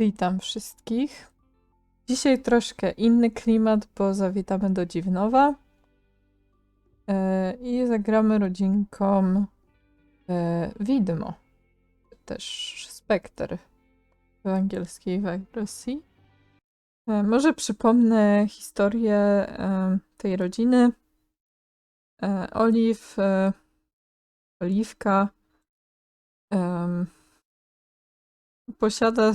Witam wszystkich. Dzisiaj troszkę inny klimat, bo zawitamy do Dziwnowa e, i zagramy rodzinką e, Widmo, też Spectre w angielskiej wersji. E, może przypomnę historię tej rodziny. Oliw, Oliwka posiada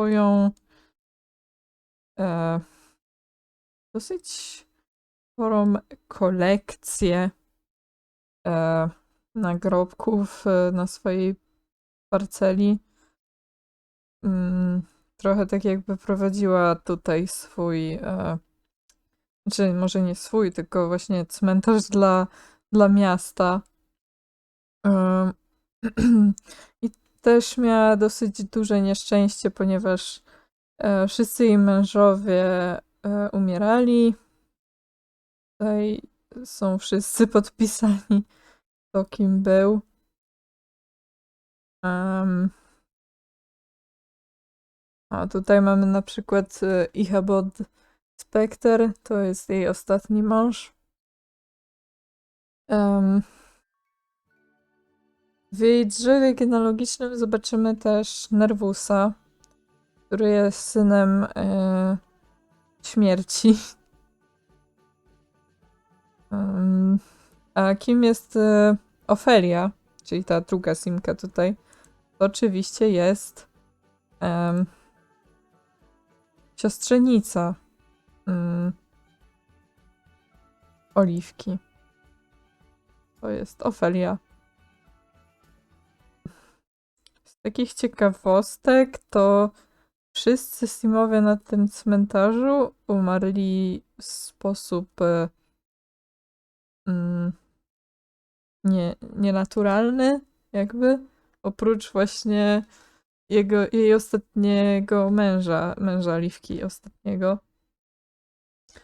swoją e, dosyć sporą kolekcję e, nagrobków e, na swojej parceli. Mm, trochę tak jakby prowadziła tutaj swój, e, znaczy może nie swój, tylko właśnie cmentarz dla, dla miasta. Em, I też miała dosyć duże nieszczęście, ponieważ e, wszyscy jej mężowie e, umierali. Tutaj są wszyscy podpisani, kto kim był. Em, a tutaj mamy na przykład e, Ichabod Specter, to jest jej ostatni mąż. Em, w jej drzewie genealogicznym zobaczymy też Nervusa, który jest synem e, śmierci. A kim jest e, Ofelia, czyli ta druga simka tutaj? To oczywiście jest em, siostrzenica mm, Oliwki. To jest Ofelia. Takich ciekawostek to wszyscy Simowie na tym cmentarzu umarli w sposób e, mm, nie, nienaturalny, jakby. Oprócz właśnie jego, jej ostatniego męża, męża Liwki ostatniego,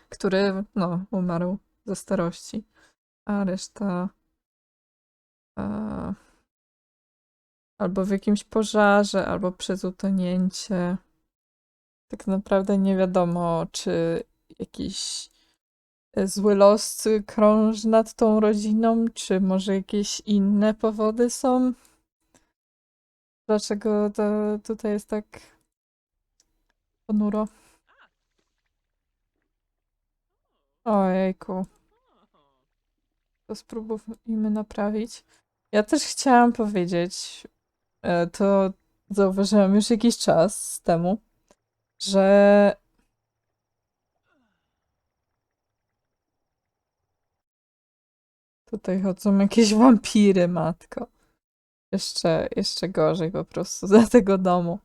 który, no, umarł ze starości, a reszta e, albo w jakimś pożarze, albo przez utonięcie. Tak naprawdę nie wiadomo, czy jakiś e, zły los krąży nad tą rodziną, czy może jakieś inne powody są. Dlaczego to tutaj jest tak ponuro? Ojejku. To spróbujmy naprawić. Ja też chciałam powiedzieć, to zauważyłam już jakiś czas temu, że tutaj chodzą jakieś wampiry, matko. Jeszcze, jeszcze gorzej po prostu za tego domu.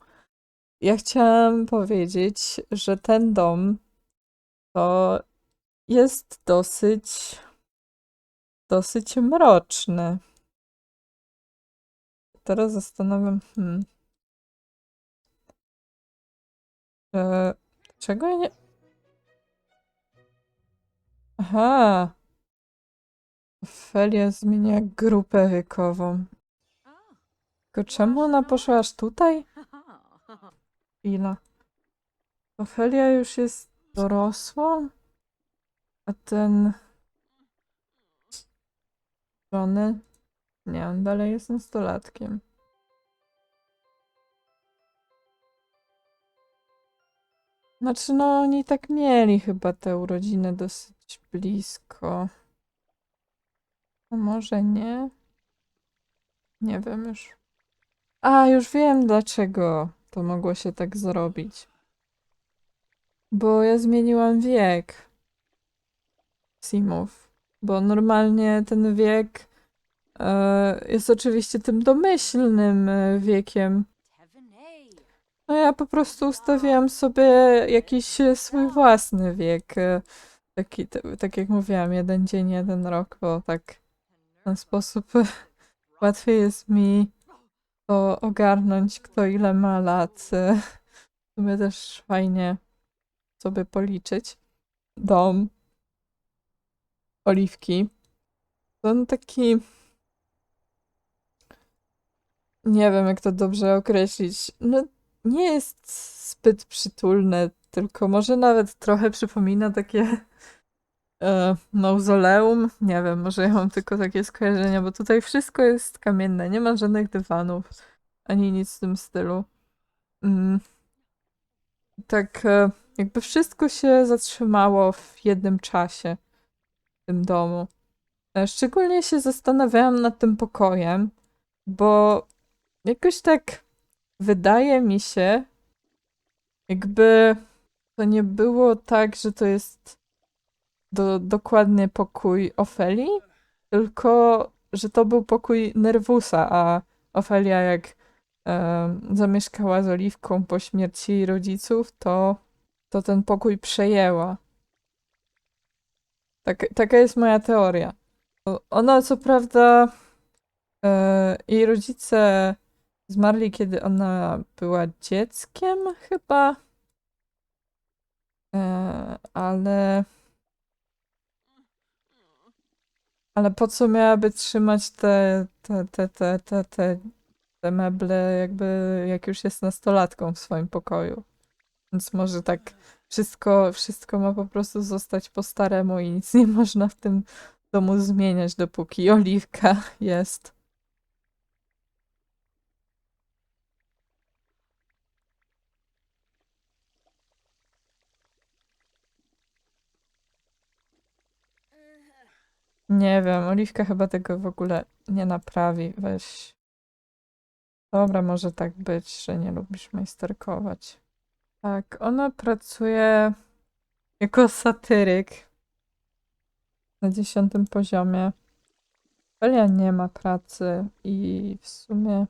Ja chciałam powiedzieć, że ten dom to jest dosyć, dosyć mroczny. Teraz zastanawiam, hmm. E, czego ja nie... Aha. Felia zmienia grupę wiekową. Tylko czemu ona poszła aż tutaj? Chwila. Ofelia już jest dorosłą, a ten... Johnny? Nie, on dalej jest nastolatkiem. Znaczy, no oni tak mieli chyba te urodziny dosyć blisko. A może nie? Nie wiem już. A, już wiem dlaczego to mogło się tak zrobić. Bo ja zmieniłam wiek Simów. Bo normalnie ten wiek jest oczywiście tym domyślnym e, wiekiem. No ja po prostu ustawiłam sobie jakiś e, swój własny wiek. e, Taki, tak jak mówiłam, jeden dzień, jeden rok, bo tak w ten sposób łatwiej jest mi to ogarnąć, kto ile ma lat. e, W sumie też fajnie sobie policzyć. Dom Oliwki. To on taki. Nie wiem, jak to dobrze określić. No, nie jest zbyt przytulne, tylko może nawet trochę przypomina takie e, mauzoleum. Nie wiem, może ja mam tylko takie skojarzenia, bo tutaj wszystko jest kamienne, nie ma żadnych dywanów, ani nic w tym stylu. Mm. Tak, e, jakby wszystko się zatrzymało w jednym czasie w tym domu. E, Szczególnie się zastanawiałam nad tym pokojem, bo jakoś tak wydaje mi się, jakby to nie było tak, że to jest do, dokładnie pokój Ofeli, tylko że to był pokój Nervusa, a Ofelia jak em, zamieszkała z Oliwką po śmierci jej rodziców, to, to ten pokój przejęła. Tak, taka jest moja teoria. Ona co prawda e, jej rodzice zmarli, kiedy ona była dzieckiem chyba. E, ale ale po co miałaby trzymać te te, te, te, te, te, te meble jakby jak już jest nastolatką w swoim pokoju. Więc może tak wszystko, wszystko ma po prostu zostać po staremu i nic nie można w tym domu zmieniać, dopóki Oliwka jest. Nie wiem, Oliwka chyba tego w ogóle nie naprawi. Weź. Dobra, może tak być, że nie lubisz majsterkować. Tak, ona pracuje jako satyryk na dziesiątym poziomie. Elia nie ma pracy i w sumie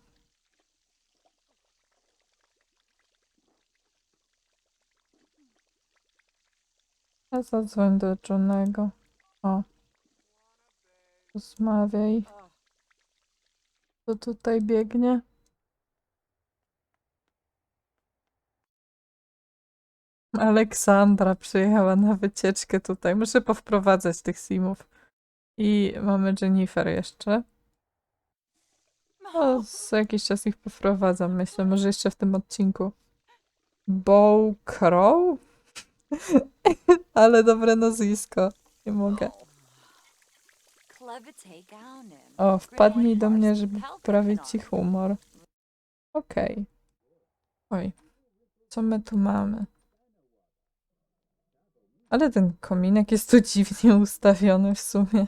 ja zadzwoń do Johnego. O. Rozmawiaj. Co tutaj biegnie? Aleksandra przyjechała na wycieczkę tutaj. Muszę powprowadzać tych simów. I mamy Jennifer jeszcze. No, za jakiś czas ich powprowadzam, myślę, może jeszcze w tym odcinku. Bow Crow? Ale dobre nazwisko. Nie mogę. O, wpadnij do mnie, żeby poprawić ci humor. Okej. Oj. Co my tu mamy? Ale ten kominek jest tu dziwnie ustawiony w sumie.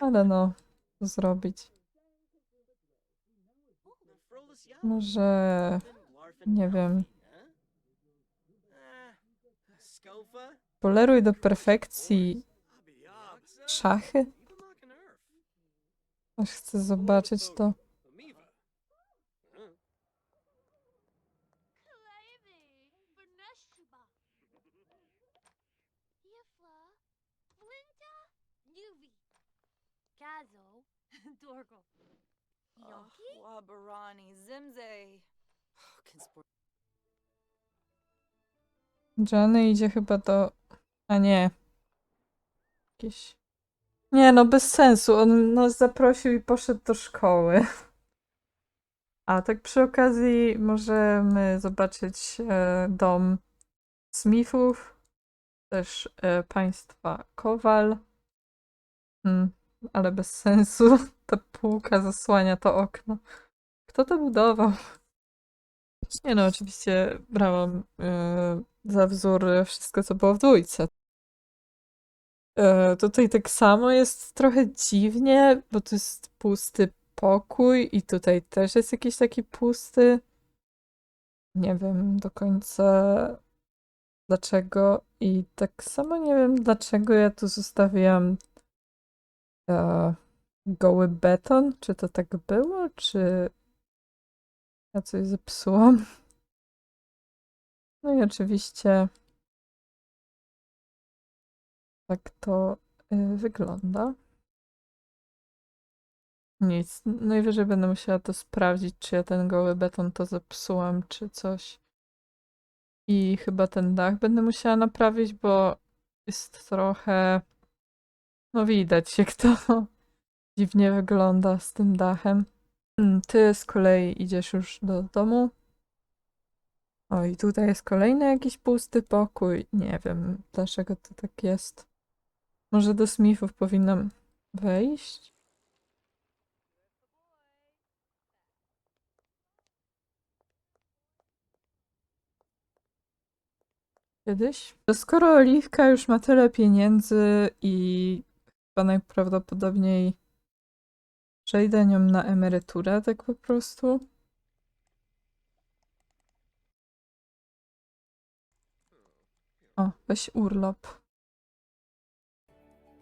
Ale no, co zrobić? Może, nie wiem, poleruj do perfekcji szachy? Aż chcę zobaczyć to. Dorgo. Johnny idzie chyba do... A nie. Jakieś... Nie no, bez sensu. On nas zaprosił i poszedł do szkoły. A tak przy okazji możemy zobaczyć e, dom Smithów, też e, państwa Kowal. Hmm, ale bez sensu. Ta półka zasłania to okno. Kto to budował? Nie no, oczywiście brałam e, za wzór wszystko, co było w dwójce. E, tutaj tak samo jest trochę dziwnie, bo to jest pusty pokój i tutaj też jest jakiś taki pusty. Nie wiem do końca dlaczego i tak samo nie wiem dlaczego ja tu zostawiłam e, goły beton. Czy to tak było, czy ja coś zepsułam? No i oczywiście tak to y, wygląda. Nic. Najwyżej będę musiała to sprawdzić, czy ja ten goły beton to zepsułam, czy coś. I chyba ten dach będę musiała naprawić, bo jest trochę. No widać, jak to dziwnie wygląda z tym dachem. Mm, Ty z kolei idziesz już do domu. O, i tutaj jest kolejny jakiś pusty pokój. Nie wiem, dlaczego to tak jest. Może do Smithów powinnam wejść? Kiedyś? Skoro Oliwka już ma tyle pieniędzy i chyba najprawdopodobniej przejdę nią na emeryturę, tak po prostu. O, weź urlop.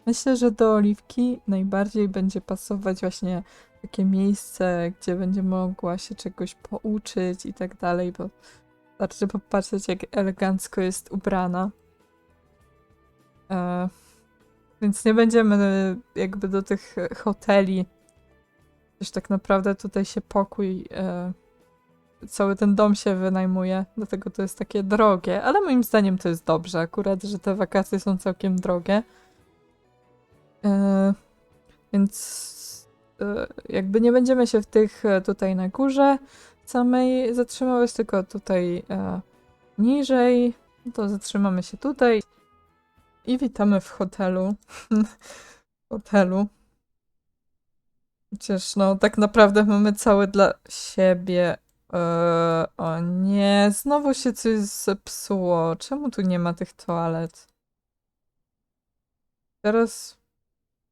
Myślę, że do Oliwki najbardziej będzie pasować właśnie takie miejsce, gdzie będzie mogła się czegoś pouczyć i tak dalej, bo wystarczy popatrzeć, jak elegancko jest ubrana. E, więc nie będziemy jakby do tych e, hoteli. Też tak naprawdę tutaj się pokój, e, cały ten dom się wynajmuje, dlatego to jest takie drogie, ale moim zdaniem to jest dobrze akurat, że te wakacje są całkiem drogie. E, więc e, jakby nie będziemy się w tych e, tutaj na górze samej zatrzymywać, tylko tutaj niżej. No To zatrzymamy się tutaj i witamy w hotelu. hotelu. Chociaż no, tak naprawdę mamy całe dla siebie. O nie, znowu się coś zepsuło. Czemu tu nie ma tych toalet? Teraz,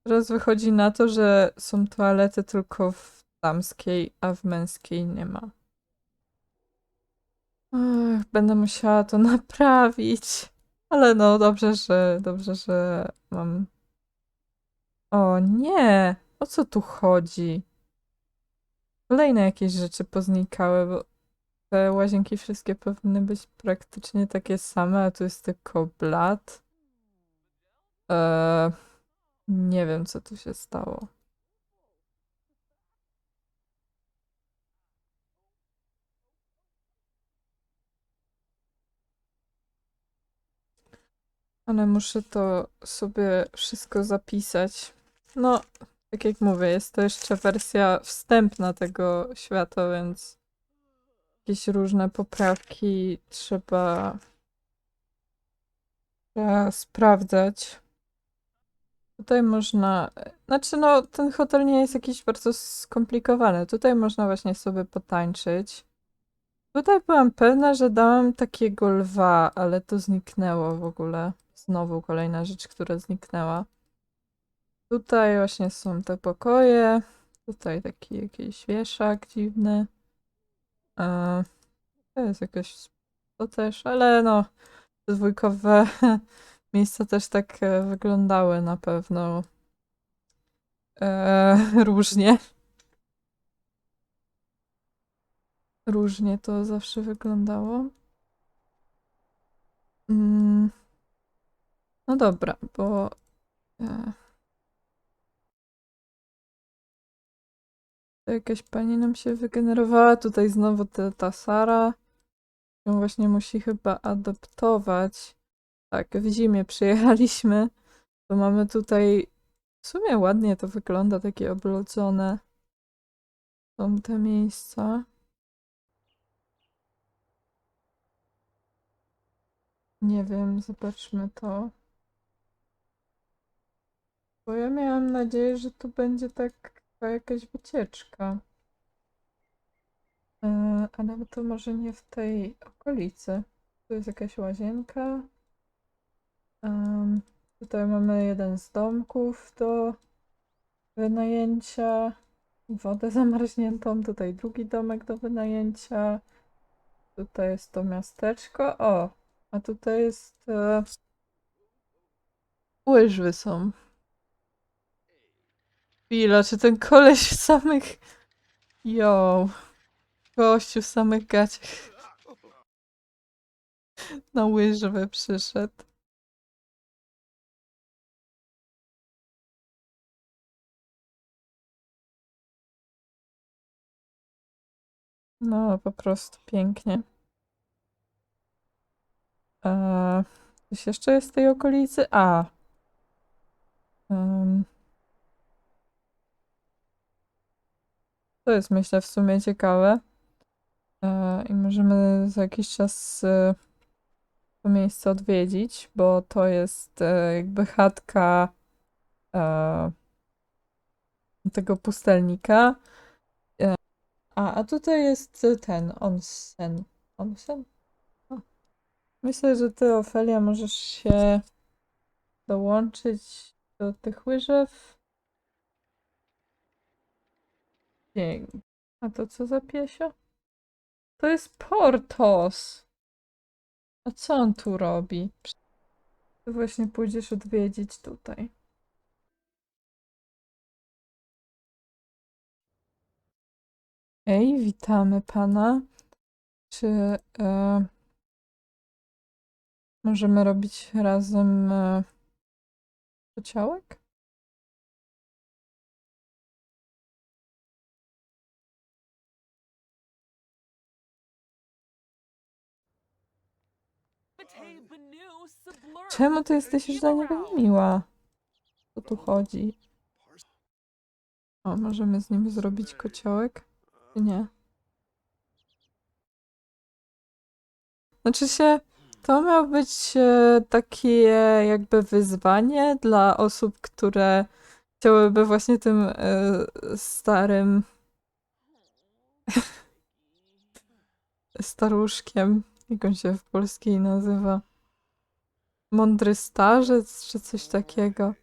teraz wychodzi na to, że są toalety tylko w damskiej, a w męskiej nie ma. Będę musiała to naprawić. Ale no, dobrze, że dobrze, że mam. O nie! O co tu chodzi? Kolejne jakieś rzeczy poznikały, bo te łazienki wszystkie powinny być praktycznie takie same, a tu jest tylko blat. Eee, nie wiem, co tu się stało. Ale muszę to sobie wszystko zapisać. No, tak jak mówię, jest to jeszcze wersja wstępna tego świata, więc jakieś różne poprawki trzeba, trzeba sprawdzać. Tutaj można, znaczy no, ten hotel nie jest jakiś bardzo skomplikowany. Tutaj można właśnie sobie potańczyć. Tutaj byłam pewna, że dałam takiego lwa, ale to zniknęło w ogóle. Znowu kolejna rzecz, która zniknęła. Tutaj właśnie są te pokoje. Tutaj taki jakiś wieszak dziwny. E, to jest jakieś to też, ale no dwójkowe miejsca też tak e, wyglądały na pewno e, różnie. Różnie to zawsze wyglądało. Mm. No dobra, bo e, to jakaś pani nam się wygenerowała. Tutaj znowu ta, ta Sara. Ją właśnie musi chyba adoptować. Tak, w zimie przyjechaliśmy. To mamy tutaj. W sumie ładnie to wygląda, takie oblodzone są te miejsca. Nie wiem, zobaczmy to. Bo ja miałam nadzieję, że to będzie taka jakaś wycieczka. E, ale to może nie w tej okolicy. Tu jest jakaś łazienka. Em, tutaj mamy jeden z domków do wynajęcia. Wodę zamarzniętą. Tutaj drugi domek do wynajęcia. Tutaj jest to miasteczko. O, a tutaj jest. E... Łyżwy są. Chwila, czy ten koleś w samych. Yo. Gościu w samych gaciach. Na łyżwy przyszedł. No, po prostu pięknie. Eee, coś jeszcze jest w tej okolicy? A. Em. To jest myślę w sumie ciekawe. E, I możemy za jakiś czas e, to miejsce odwiedzić, bo to jest e, jakby chatka e, tego pustelnika. A, a tutaj jest ten onsen. Onsen? O. Myślę, że ty, Ofelia, możesz się dołączyć do tych łyżew. Dzięki. A to co za piesio? To jest Portos. A co on tu robi? Ty właśnie pójdziesz odwiedzić tutaj. Ej, witamy pana. Czy e, możemy robić razem e, pociałek? Czemu ty jesteś już dla niego miła? O tu chodzi? O, możemy z nim zrobić kociołek? Nie? Znaczy się, to miało być e, takie jakby wyzwanie dla osób, które chciałyby właśnie tym e, starym staruszkiem, jak on się w polskiej nazywa? Mądry starzec, czy coś takiego.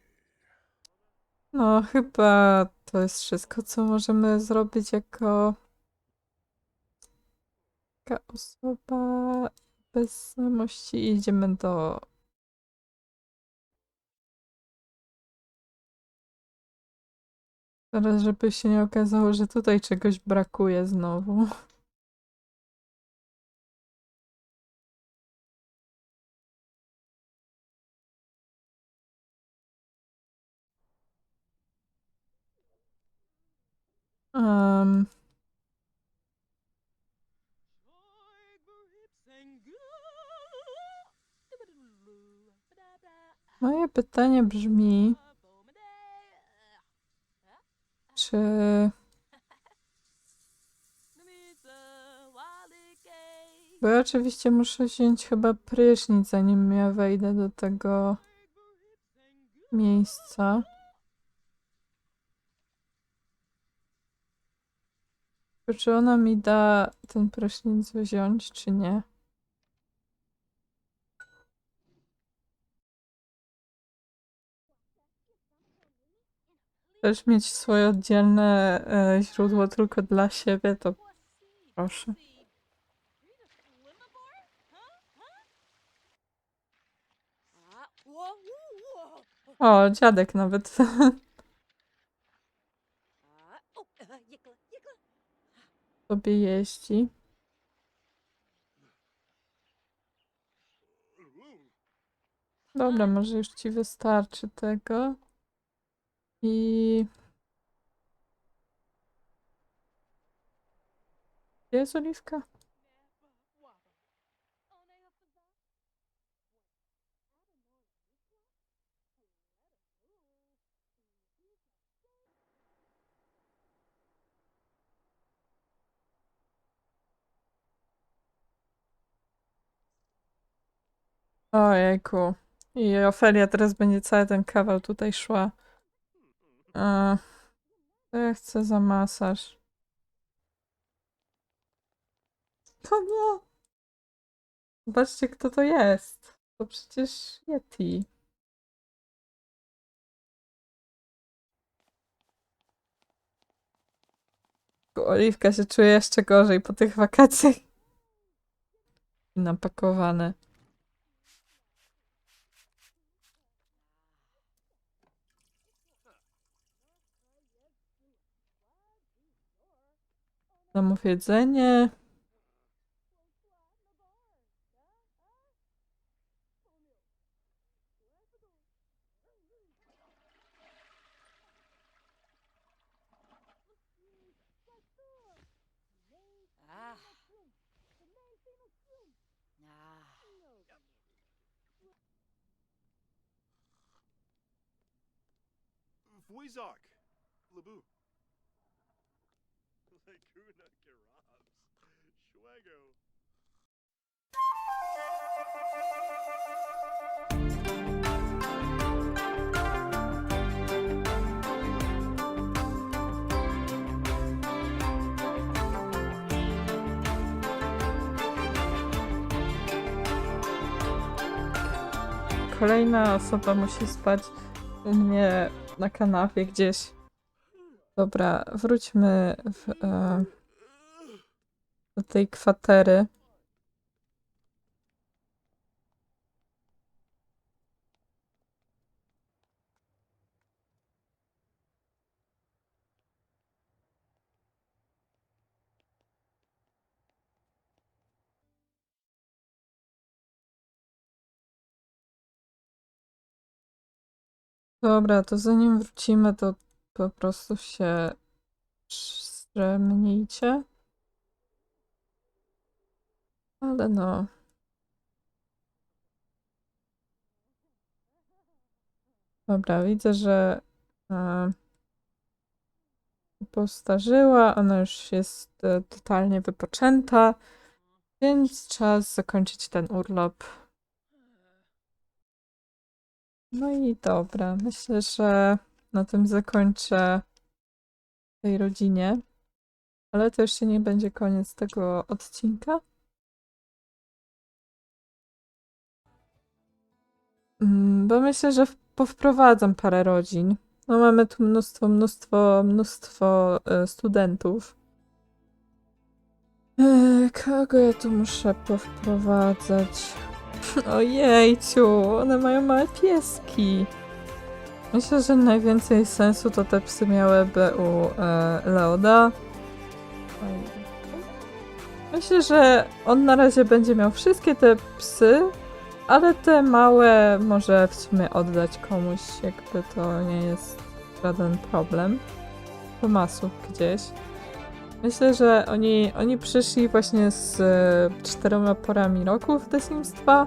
No, chyba to jest wszystko, co możemy zrobić jako taka osoba bez znajomości i idziemy do Teraz, żeby się nie okazało, że tutaj czegoś brakuje znowu. Um, moje pytanie brzmi, czy Bo ja oczywiście muszę wziąć chyba prysznic, zanim ja wejdę do tego miejsca. To Czy ona mi da ten prysznic wziąć, czy nie? Chcesz mieć swoje oddzielne e, źródło tylko dla siebie, to proszę. O, dziadek nawet. sobie jeździ. Dobra, może już ci wystarczy tego. I... Gdzie jest oliwka? Ojejku. I Ofelia teraz będzie cały ten kawał tutaj szła. A, to ja chcę za masaż. To nie. Zobaczcie, kto to jest. To przecież Yeti. Oliwka się czuje jeszcze gorzej po tych wakacjach. Napakowane. Zamów jedzenie. Fuizok. Labu. Laguna Garabs. Kolejna osoba musi spać u mnie na kanapie gdzieś. Dobra, wróćmy w, e, do tej kwatery. Dobra, to zanim wrócimy, to po prostu się strzemnijcie. Ale no. Dobra, widzę, że e, postarzyła, ona już jest e, totalnie wypoczęta, więc czas zakończyć ten urlop. No i dobra, myślę, że na tym zakończę tej rodzinie. Ale to jeszcze nie będzie koniec tego odcinka. Mm, Bo myślę, że powprowadzam parę rodzin. No mamy tu mnóstwo, mnóstwo, mnóstwo e, studentów. E, Kogo ja tu muszę powprowadzać? Ojejciu, one mają małe pieski. Myślę, że najwięcej sensu to te psy miałyby u e, Leoda. Myślę, że on na razie będzie miał wszystkie te psy, ale te małe może w sumie oddać komuś, jakby to nie jest żaden problem. Tomasów gdzieś. Myślę, że oni, oni przyszli właśnie z e, czteroma porami roku w Sims 2,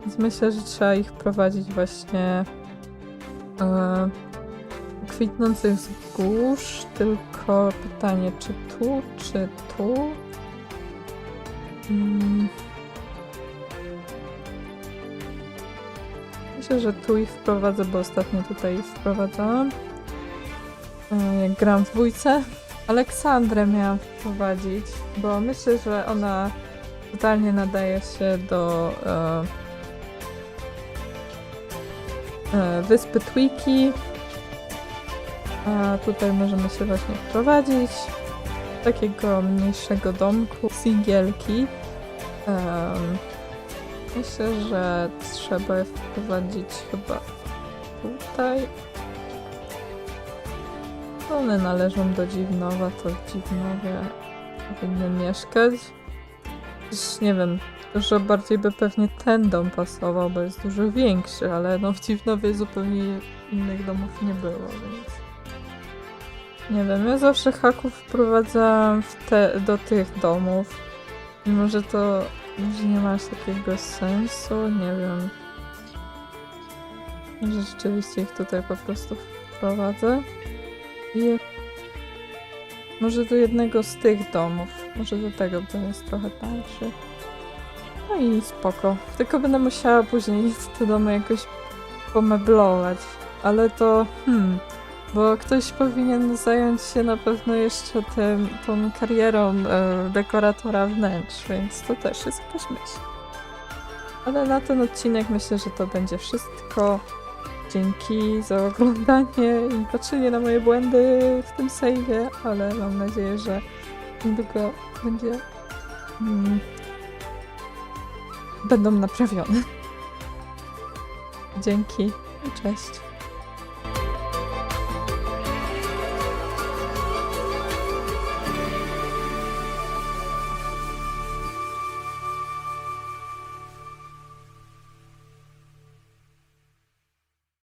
więc myślę, że trzeba ich prowadzić właśnie e, kwitnących wzgórz, tylko pytanie, czy tu, czy tu? Mm. Myślę, że tu ich wprowadzę, bo ostatnio tutaj ich wprowadzałam. E, Jak gram w dwójce. Aleksandrę miałam wprowadzić, bo myślę, że ona totalnie nadaje się do e, wyspy Twiki. A tutaj możemy się właśnie wprowadzić. Takiego mniejszego domku, singielki. Em, myślę, że trzeba je wprowadzić chyba tutaj. One należą do Dziwnowa, to w Dziwnowie powinny mieszkać. Już nie wiem, dużo bardziej by pewnie ten dom pasował, bo jest dużo większy, ale no w Dziwnowie zupełnie innych domów nie było, więc... Nie wiem, ja zawsze haków wprowadzałam te, do tych domów. Mimo, że to może nie ma aż takiego sensu, nie wiem. Może rzeczywiście ich tutaj po prostu wprowadzę. I może do jednego z tych domów. Może do tego, bo jest trochę tańszy. No i spoko. Tylko będę musiała później te domy jakoś pomeblować. Ale to hmm. Bo ktoś powinien zająć się na pewno jeszcze tym, tą karierą e, dekoratora wnętrz, więc to też jest jakaś myśl. Ale na ten odcinek myślę, że to będzie wszystko. Dzięki za oglądanie i patrzenie na moje błędy w tym save'ie, ale mam nadzieję, że niedługo będzie mm, będą naprawione. Dzięki cześć.